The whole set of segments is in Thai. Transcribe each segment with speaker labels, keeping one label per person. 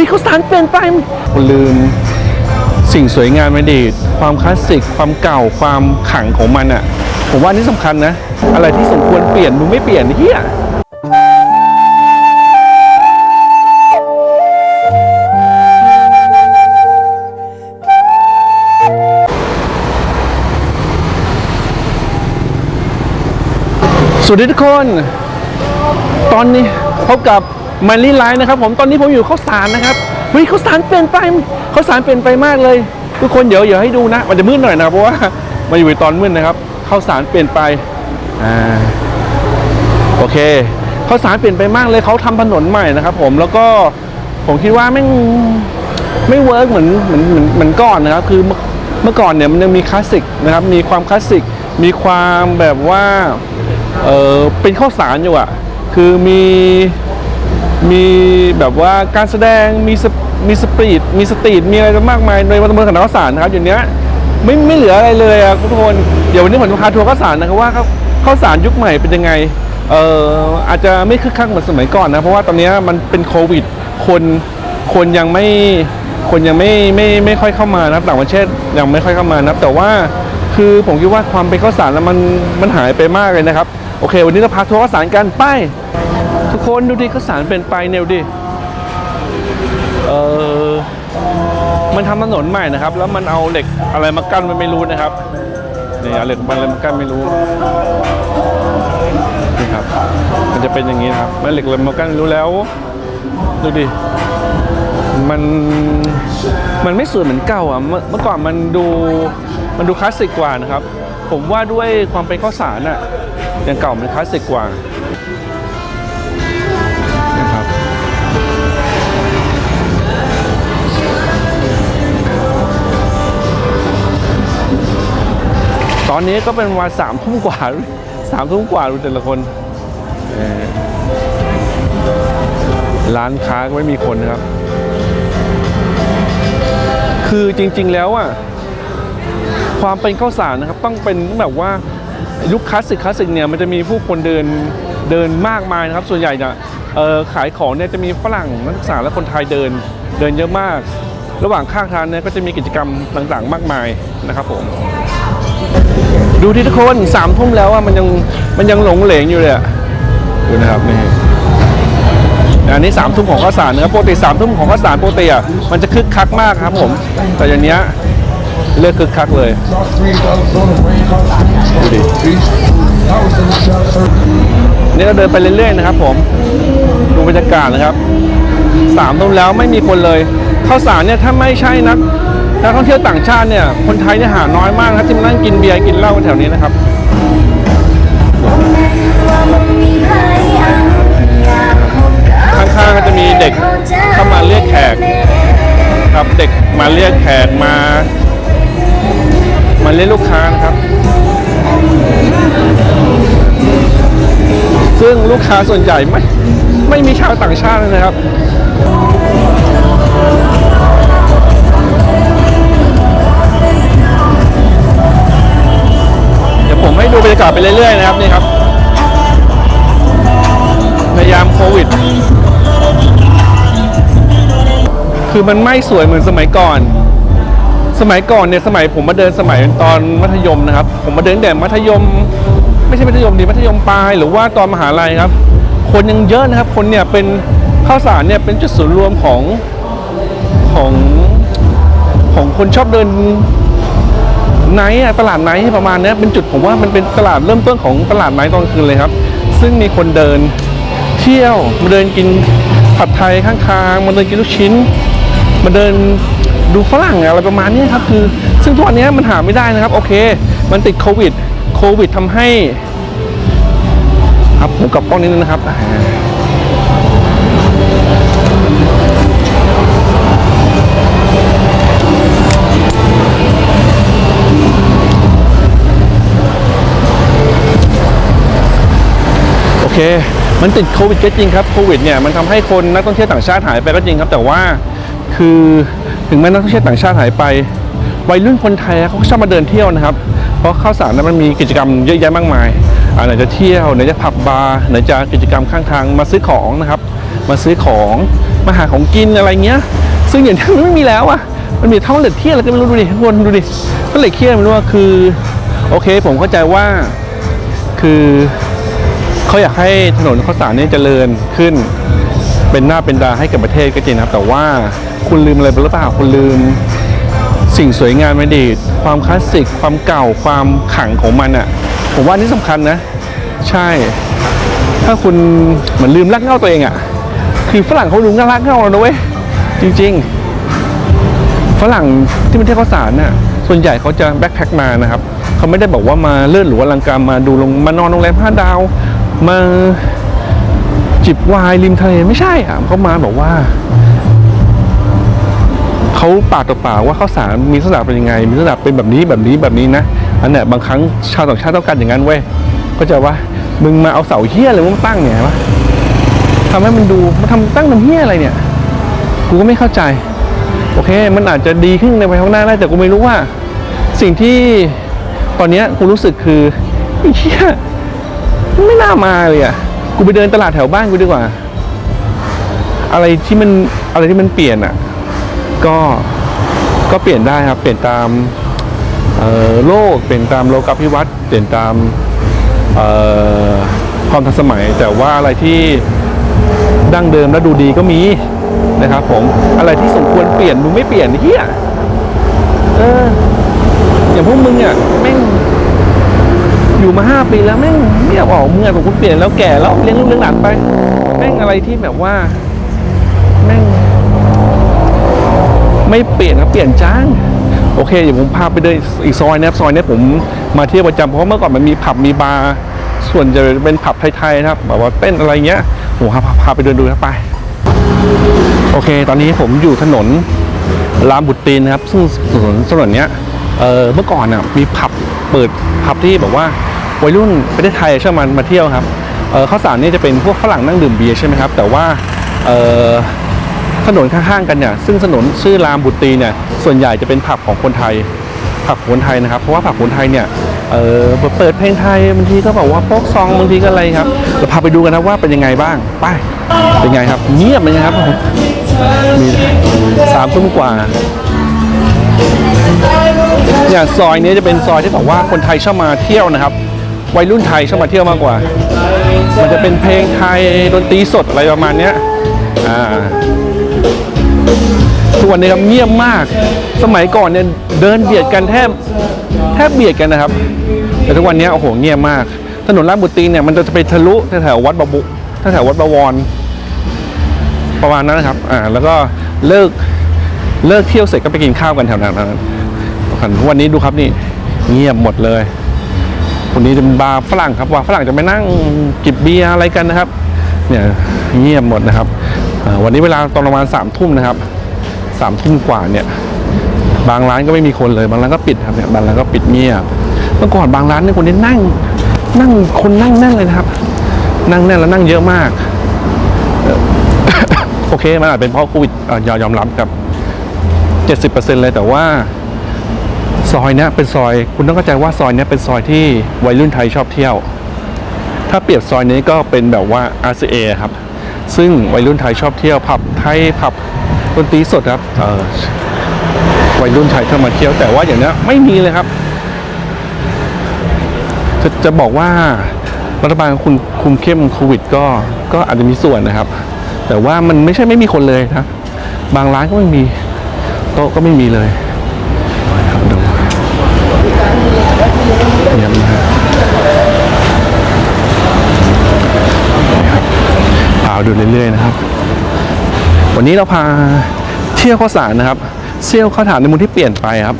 Speaker 1: ฮ้ยเขาสารเปลี่ยนไปลืมสิ่งสวยงามในอดีตความคลาสสิก ความเก่าความขลังของมันอะผมว่านี่สำคัญนะ อะไรที่สมควรเปลี่ยนมึงไม่เปลี่ยนเฮียสวัสดีทุกคน ตอนนี้พบกับ มารีไลน์นะครับผมตอนนี้ผมอยู่ข้าวสารนะครับเฮ้ยข้าวสารเปลี่ยนไปข้าวสารเปลี่ยนไปมากเลย ทุกคนเดี๋ยวเดี๋ยวให้ดูนะ มันจะมืดหน่อยนะเพราะว่ามาอยู่ในตอนมืดนะครับข้าวสารเปลี่ยนไปอ่าโอเคข้าวสารเปลี่ยนไปมากเลยเขาทำถนนใหม่นะครับ ผมแล้วก็ผมคิดว่าไม่ไม่เวิร์กเหมือนเหมือนเหมือนเหมือนก่อนนะครับ คือเมื่อเมื่อก่อนเนี่ยมันยังมีคลาสสิกนะครับ มีความคลาสสิก มีความแบบว่าเออเป็นข้าวสารอยู่อะคือมี มีแบบว่าการแสดงมีมีสปีดมีสตรีทมีอะไรมากมายในวันเมืองของข้าวสารนะครับอย่างเนี้ยไม่ไม่เหลืออะไรเลยอะทุกคนเดี๋ยววันนี้ผมจะพาทัวร์ข้าวสารนะครับว่าข้าวข้าวสารยุคใหม่เป็นยังไงเอออาจจะไม่คึกคักเหมือนสมัยก่อนนะเพราะว่าตอนเนี้ยมันเป็นโควิด คนคนยังไม่คนยังไม่ไม่ไม่ค่อยเข้ามานับต่างประเทศยังไม่ค่อยเข้ามานับแต่ว่าคือผมคิดว่าความเป็นข้าวสารแล้วมันมันหายไปมากเลยนะครับโอเค วันนี้เราพาทัวร์ข้าวสารกันไป ทุกคนดูดิข้าวสารเป็นไปเนี่ยดูดิเออมันทำถนนใหม่นะครับ แล้วมันเอาเหล็กอะไรมากั้นมันไม่รู้นะครับนี่เอาเหล็กมันอะไรมากั้นไม่รู้นี่ครับ มันจะเป็นอย่างนี้นะครับมันเหล็กอะไรมากั้นรู้แล้วดูดิมันมันไม่สวยเหมือนเก่าอะเมื่อเมื่อก่อนมันดูมันดูคลาสสิกกว่านะครับ ผมว่าด้วยความเป็นข้าวสารอะอย่างเก่ามันคลาสสิกกว่า ตอนนี้ก็เป็นวันสามทุ่มกว่าสามทุ่มกว่าดูแต่ละคนร้านค้าก็ไม่มีคนนะครับ คือจริง ๆแล้วอะความเป็นข้าวสารนะครับต้องเป็นแบบว่ายุคคลาสสิกคลาสสิกเนี่ยมันจะมีผู้คนเดินเดินมากมายนะครับ ส่วนใหญ่จะเอ่อขายของเนี่ยจะมีฝรั่งนักศึกษาและคนไทยเดินเดินเยอะมาก ระหว่างข้างทางเนี่ยก็จะมีกิจกรรมต่างๆ มากมายนะครับผม ดูที่ทุกคนสามทุ่มแล้วอะมันยังมันยังหลงเหลงอยู่เลยอะดูนะครับนี่อันนี้สามทุ่มของข้าวสารนะครับปกติสามทุ่มของข้าวสารปกติอะมันจะคึกคักมากครับผม แต่อย่างเนี้ยเลิกคึกคักเลยดูดินี่เราเดินไปเรื่อยๆนะครับ ผมดูบรรยากาศนะครับสามทุ่มแล้วไม่มีคนเลยข้าวสารเนี่ยถ้าไม่ใช่นัก นักท่องเที่ยวต่างชาติเนี่ย คนไทยเนี่ยหาน้อยมากนะครับที่มานั่งกินเบียร์กินเหล้าแถวนี้นะครับข้างๆก็จะมีเด็กเข้ามาเรียกแขกครับเด็กมาเรียกแขกมา มาเรียกลูกค้านะครับ ซึ่งลูกค้าส่วนใหญ่ไม่ไม่มีชาวต่างชาตินะครับ ยวผมให้ดูบรรยากาศไปเรื่อยๆนะครับนี่ครับในยามโควิด คือมันไม่สวยเหมือนสมัยก่อน สมัยก่อนเนี่ยสมัยผมมาเดินสมัยตอนมัธยมนะครับ ผมมาเดินแต่มัธยม ไม่ใช่มัธยมดีมัธยมปลายหรือว่าตอนมหาลัยครับ คนยังเยอะนะครับ คนเนี่ยเป็นข้าวสารเนี่ยเป็นจุดศูนย์รวมของของของคนชอบเดิน ไนท์ตลาดไนท์ประมาณนี้เป็นจุดผมว่ามันเป็นตลาดเริ่มต้นของตลาดไนท์ตอนคืนเลยครับ ซึ่งมีคนเดินเที่ยวมาเดินกินผัดไทยข้างทางมาเดินกินลูกชิ้น มาเดินดูฝรั่งอะไรประมาณนี้ครับคือ ซึ่งทุกวันนี้มันหาไม่ได้นะครับ โอเค มันติดโควิดโควิดทำให้ครับผมกลับกล้องนิดนึงนะครับ เค มันติดโควิดก็จริงครับ โควิดเนี่ยมันทำให้คนนักท่องเที่ยวต่างชาติหายไปก็จริงครับ แต่ว่าคือถึงแม้นักท่องเที่ยวต่างชาติหายไป วัยรุ่นคนไทยเขาก็ชอบมาเดินเที่ยวนะครับ เพราะข้าวสารนั้นมันมีกิจกรรมเยอะแยะมากมายอ่าไหนจะเที่ยวไหนจะผับบาร์ไหนจะกิจกรรมข้างทางมาซื้อของนะครับ มาซื้อของมาหาของกินอะไรเงี้ย ซึ่งอย่างนี้มันไม่มีแล้วอะมันมีเท่องเหล็กเที่ยวอะไรก็ไม่รู้ดูดิทุกคนดูดิเท่องเหล็กเที่ยไม่รู้ว่าคือ โอเค ผมเข้าใจว่าคือ เขาอยากให้ถนนข้าวสารนี่เจริญขึ้น เป็นหน้าเป็นตาให้กับประเทศก็จริงนะครับ แต่ว่าคุณลืมอะไรไปหรือเปล่าคุณลืม สิ่งสวยงามในอดีตความคลาสสิก ความเก่าความขังของมันอะ่ะ ผมว่านี่สำคัญนะ ใช่ ถ้าคุณเหมือนลืมรักเง้าตัวเองอะ่ะ คือฝรั่งเขาลืมรักเง้าเรานะเว้ยจริง ๆ ฝรั่งที่มาเที่ยวข้าวสารน่ะส่วนใหญ่เขาจะแบ็คแพ็คมานะครับเขาไม่ได้บอกว่ามาเลื่อนหรือว่าลังการมาดูลงมานอนโรงแรมห้าดาว มาจิบวน์ริมทะเลไม่ใช่อะเขามาบอกว่าเขาปากต่อปากว่าข้าวสารมีลักษณะเป็นยังไง มีลักษณะเป็นแบบนี้แบบนี้แบบนี้นะอันเนี้ยบางครั้งชาวต่างชาติต้องการอย่างนั้นเว้ยก็จะว่ามึงมาเอาเสาเฮี้ยอะไรมาตั้งเนี่ยวะทำให้มันดูมาทำตั้งทำเฮี้ยอะไรเนี่ย กูก็ไม่เข้าใจ โอเค มันอาจจะดีขึ้นในภายข้างหน้าได้แต่กูไม่รู้ว่า สิ่งที่ตอนเนี้ยกูรู้สึกคือเฮี้ย ไม่น่ามาเลยอะ กูไปเดินตลาดแถวบ้านกูดีกว่า อะไรที่มันอะไรที่มันเปลี่ยนอะ ก็ก็เปลี่ยนได้ครับ เปลี่ยนตามเอ่อโลกเปลี่ยนตามโลกาภิวัตน์เปลี่ยนตามเอ่อความทันสมัย แต่ว่าอะไรที่ดั้งเดิมและดูดีก็มีนะครับผมอะไรที่สมควรเปลี่ยนมึงไม่เปลี่ยนเฮียเอออย่างพวกมึงเนี่ยแม่ง อยู่มาห้าปีแล้วแม่งไม่อยากออกเมึงอะสมควรเปลี่ยนแล้วแก่แล้วเลี้ยงลูกเลี้ยงหลานไป แม่งอะไรที่แบบว่า แม่ง ไม่เปลี่ยนครับเปลี่ยนจ้างโอเคเดี๋ยวผมพาไปเดินอีกซอยนะครับซอยนี้ผมมาเที่ยวประจำเพราะเมื่อก่อนมันมีผับมีบาร์ส่วนจะเป็นผับไทยๆนะครับแบบว่าเต้นอะไรเงี้ยผมพาพาพาไปเดินดูนะไปโอเค ตอนนี้ผมอยู่ถนนรามบุตรีนนะครับ ซึ่งถนนถนนเนี้ยเออเมื่อก่อนน่ะมีผับเปิด ผับที่แบบว่าวัยรุ่นประเทศไทยชอบมามาเที่ยวครับเออข้าวสารนี่จะเป็นพวกฝรั่งนั่งดื่มเบียร์ใช่ไหมครับ แต่ว่าเออถนนข้างๆกันเนี่ยซึ่งถนนชื่อรามบุตรีเนี่ยส่วนใหญ่จะเป็นผับของคนไทยผับคนไทยนะครับ เพราะว่าผับคนไทยเนี่ยเออเปิดเพลงไทยบางทีก็บอกว่าโป๊กซองบางทีก็อะไรครับเราพาไปดูกันนะว่าเป็นยังไงบ้างไปเป็นไงครับเงียบเลยครับผมมีสามทุ่มกว่า เนี่ยซอยนี้จะเป็นซอยที่บอกว่าคนไทยชอบมาเที่ยวนะครับ วัยรุ่นไทยชอบมาเที่ยวมากกว่า มันจะเป็นเพลงไทยดนตรีสดอะไรประมาณเนี้ยอ่าทุกวันนี้ครับเงียบมาก สมัยก่อนเนี่ยเดินเบียดกันแทบแทบเบียดกันนะครับ แต่ทุกวันนี้โอ้โหเงียบมาก ถนนลาดบุตรีเนี่ยมันจะไปทะลุแถววัดบบุแถววัดบวร ประมาณนั้นนะครับ อ่า แล้วก็เลิกเลิกเที่ยวเสร็จก็ไปกินข้าวกันแถวนั้น นะครับวันนี้ดูครับนี่เงียบหมดเลยวันนี้จะเป็นบาร์ฝรั่งครับว่าฝรั่งจะไปนั่งจิบเบียร์อะไรกันนะครับ เนี่ยเงียบหมดนะครับวันนี้เวลาตอนประมาณสามทุ่มนะครับสามทุ่มกว่าเนี่ย บางร้านก็ไม่มีคนเลย บางร้านก็ปิดครับเนี่ยบางร้านก็ปิดเงียบเมื่อก่อนบางร้านเนี่ยคนนี้นั่ง นั่งคนนั่งแน่นเลยนะครับ นั่งแน่นแล้วนั่งเยอะมากโอเคมันอาจเป็นเพราะโควิดอะยอมรับครับเจ็ดสิบเปอร์เซ็นต์เลยแต่ว่า ซอยเนี้ยเป็นซอยคุณต้องเข้าใจว่าซอยเนี้ยเป็นซอยที่วัยรุ่นไทยชอบเที่ยว ถ้าเปรียบซอยนี้ก็เป็นแบบว่า RCA ครับ ซึ่งวัยรุ่นไทยชอบเที่ยวผับไทยผับดนตรีสดครับวัยรุ่นไทยเข้ามาเที่ยวแต่ว่าอย่างนี้ไม่มีเลยครับ จะจะบอกว่ารัฐบาลคุมคุมเข้มโควิดก็ก็อาจจะมีส่วนนะครับ แต่ว่ามันไม่ใช่ไม่มีคนเลยนะ บางร้านก็ไม่มี โต๊ะก็ไม่มีเลย พาดูเรื่อยๆนะครับ วันนี้เราพาเที่ยวข้าวสารนะครับเที่ยวข้าวสารในมุมที่เปลี่ยนไปครับ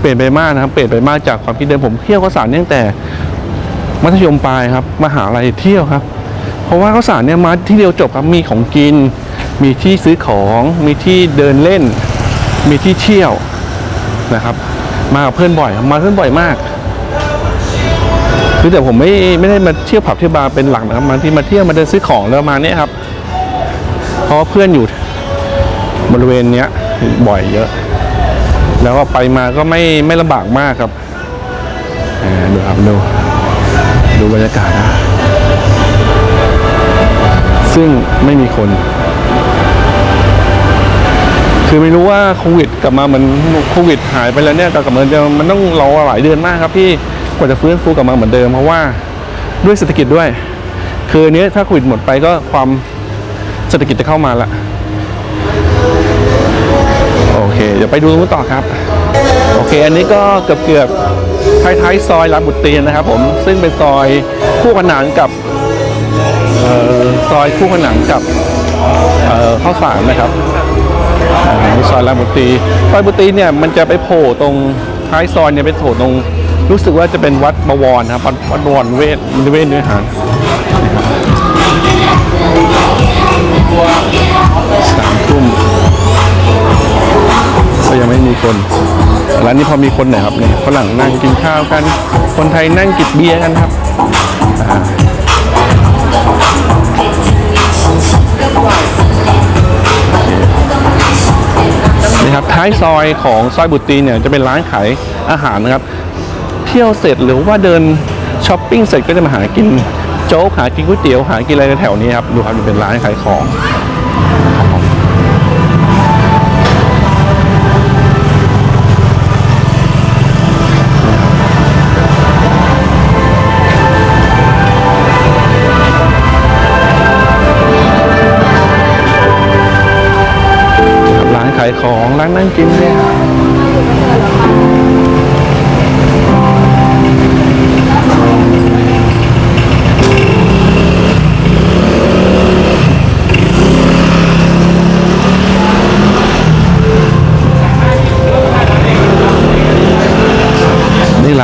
Speaker 1: เปลี่ยนไปมากนะครับ เปลี่ยนไปมากจากความคิดเดิมผมเที่ยวข้าวสารตั้งแต่มัธยมปลายครับมหาลัยเที่ยวครับ เพราะว่าข้าวสารเนี่ยมาที่เดียวจบครับมีของกิน มีที่ซื้อของมีที่เดินเล่น มีที่เที่ยวนะครับ มากับเพื่อนบ่อยมาเพื่อนบ่อยมาก คือแต่ผมไม่ไม่ได้มาเที่ยวผับเที่ยวบาร์เป็นหลักนะครับมาที่มาเที่ยวมาเดินซื้อของแล้วมาเนี่ยครับ เพราะเพื่อนอยู่บริเวณเนี้ยบ่อยเยอะ แล้วก็ไปมาก็ไม่ไม่ลำบากมากครับดูครับดูดูบรรยากาศนะซึ่งไม่มีคน คือไม่รู้ว่าโควิดกลับมาเหมือนโควิดหายไปแล้วเนี่ยกลับมาเหมือนเดิมมันต้องรอหลายเดือนมากครับพี่ กว่าจะฟื้นฟูกลับมาเหมือนเดิมเพราะว่าด้วยเศรษฐกิจด้วย คืออันนี้ถ้าโควิดหมดไปก็ความเศรษฐกิจจะเข้ามาละโอเค เดี๋ยวไปดูตรงนู้นต่อครับ โอเค อันนี้ก็เกือบเกือบท้ายๆซอยลาดบุตรีนะครับผมซึ่งเป็นซอยคู่ขนานกับออซอยคู่ขนานกับข้าวสารนะครับอ่าซอยลาดบุตรีซอยบุตรีเนี่ยมันจะไปโผล่ตรงท้ายซอยเนี่ยไปโผล่ตรง รู้สึกว่าจะเป็นวัดบวรนะครับวัดบวรเวทเวทเนื้อหาสามทุ่มก็ยังไม่มีคนร้านนี้พอมีคนหน่อยครับเนี่ยฝรั่งนั่งกินข้าวกัน คนไทยนั่งกินเบียร์กันครับนี่ครับท้ายซอยของซอยบุตรีเนี่ยจะเป็นร้านขายอาหารนะครับ เที่ยวเสร็จหรือว่าเดินช้อปปิ้งเสร็จก็จะมาหากินโจ๊กหากินก๋วยเตี๋ยวหากินอะไรแถวนี้ครับดูครับมันเป็นร้านขายของร้านขายของร้านนั่งกินเนี่ย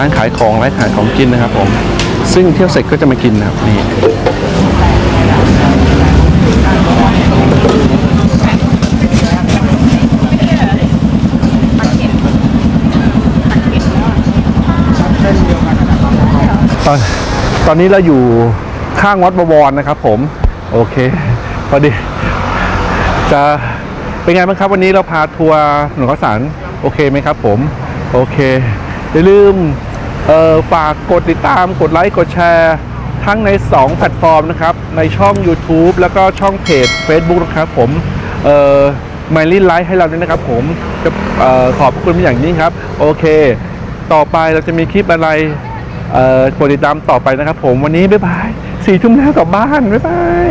Speaker 1: ร้านขายของร้านขายของกินนะครับผมซึ่งเที่ยวเสร็จก็จะมากินนะครับนี่ตอนตอนนี้เราอยู่ข้างวัดบวรนะครับผม โอเค พอดี จะเป็นไงบ้างครับ วันนี้เราพาทัวร์หนองข้าวสารโอเคไหมครับผม โอเคอย่าลืม เออฝากกดติดตามกดไลค์กดแชร์ ทั้งใน 2 แพลตฟอร์มนะครับ ในช่อง YouTube แล้วก็ช่องเพจ Facebook นะครับผมเอ่อมาลินไลค์ให้เราด้วยนะครับผมจะออขอบคุณเป็นอย่างยิ่งครับ โอเค ต่อไปเราจะมีคลิปอะไรเอ่อกดติดตามต่อไปนะครับผมวันนี้บ๊ายบายสี่ทุ่มแล้วกลับบ้านบ๊ายบาย